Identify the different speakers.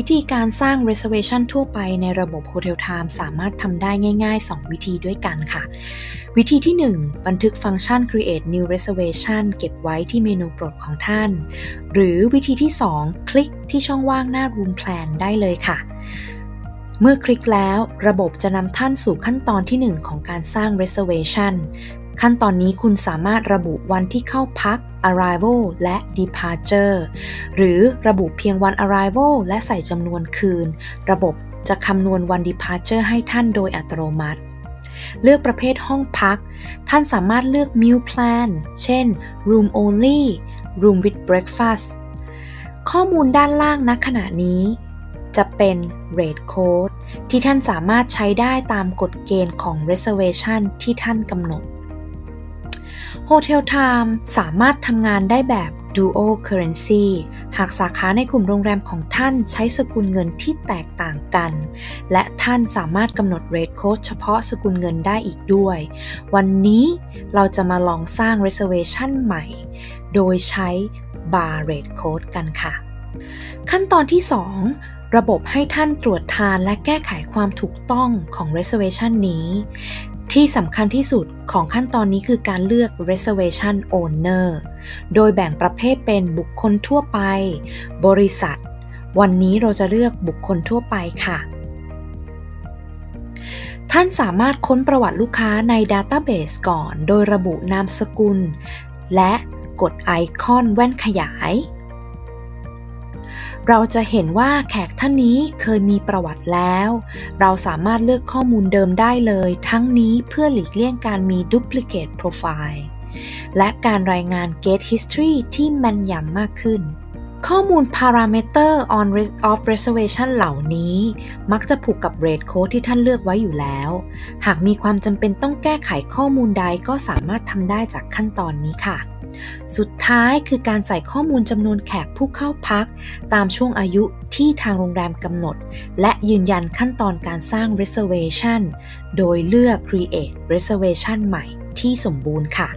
Speaker 1: วิธีการสร้าง reservation ทั่วไปในระบบ Hotel Time สามารถทำได้ง่ายๆ 2 วิธีด้วยกันค่ะ วิธีที่ 1 บันทึกฟังก์ชัน create new reservation เก็บไว้ที่เมนูโปรดของท่าน หรือวิธีที่ 2 คลิกที่ช่องว่างหน้า room plan ได้เลยค่ะ เมื่อคลิกแล้วระบบจะนำท่านสู่ขั้นตอนที่ 1 ของการสร้าง reservation ขั้นตอนนี้คุณสามารถระบุวันที่เข้าพัก arrival และ departure หรือระบุเพียงวัน arrival และใส่จำนวนคืน ระบบจะคำนวณวัน departure ให้ท่านโดยอัตโนมัติ เลือกประเภทห้องพัก ท่านสามารถเลือก meal plan เช่น room only room with breakfast ข้อมูลด้านล่างณขณะนี้ จะเป็น rate code ที่ท่านสามารถใช้ได้ตามกฎเกณฑ์ของ reservation ที่ท่านกำหนด Hotel Time สามารถทำงานได้แบบ Dual Currency หากสาขาในกลุ่มโรงแรมของท่านใช้สกุลเงินที่แตกต่างกัน และท่านสามารถกำหนด Rate Code เฉพาะสกุลเงินได้อีกด้วย วันนี้เราจะมาลองสร้าง Reservation ใหม่ โดยใช้ Bar Rate Code กันค่ะ ขั้นตอนที่ 2ระบบให้ท่านตรวจทานและแก้ไขความถูกต้องของ Reservation นี้ ที่สำคัญที่สุดของขั้นตอนนี้คือการเลือก reservation owner โดยแบ่งประเภทเป็นบุคคลทั่วไป บริษัท วันนี้เราจะเลือกบุคคลทั่วไปค่ะ ท่านสามารถค้นประวัติลูกค้าใน Database ก่อน โดยระบุนามสกุล และกดไอคอนแว่นขยาย เราจะเห็นว่าแขกท่านนี้เคยมีประวัติแล้ว เราสามารถเลือกข้อมูลเดิมได้เลย ทั้งนี้เพื่อหลีกเลี่ยงการมี duplicate profile และการรายงาน gate history ที่แม่นยำมากขึ้น ข้อมูล parameter on of reservation เหล่านี้ มักจะผูกกับ rate code ที่ท่านเลือกไว้อยู่แล้ว หากมีความจำเป็นต้องแก้ไขข้อมูลใดก็สามารถทำได้จากขั้นตอนนี้ค่ะ สุดท้ายคือการใส่ข้อมูลจำนวนแขกผู้เข้าพัก ตามช่วงอายุที่ทางโรงแรมกำหนด และยืนยันขั้นตอนการสร้าง reservation โดยเลือก create reservation ใหม่ที่สมบูรณ์ค่ะ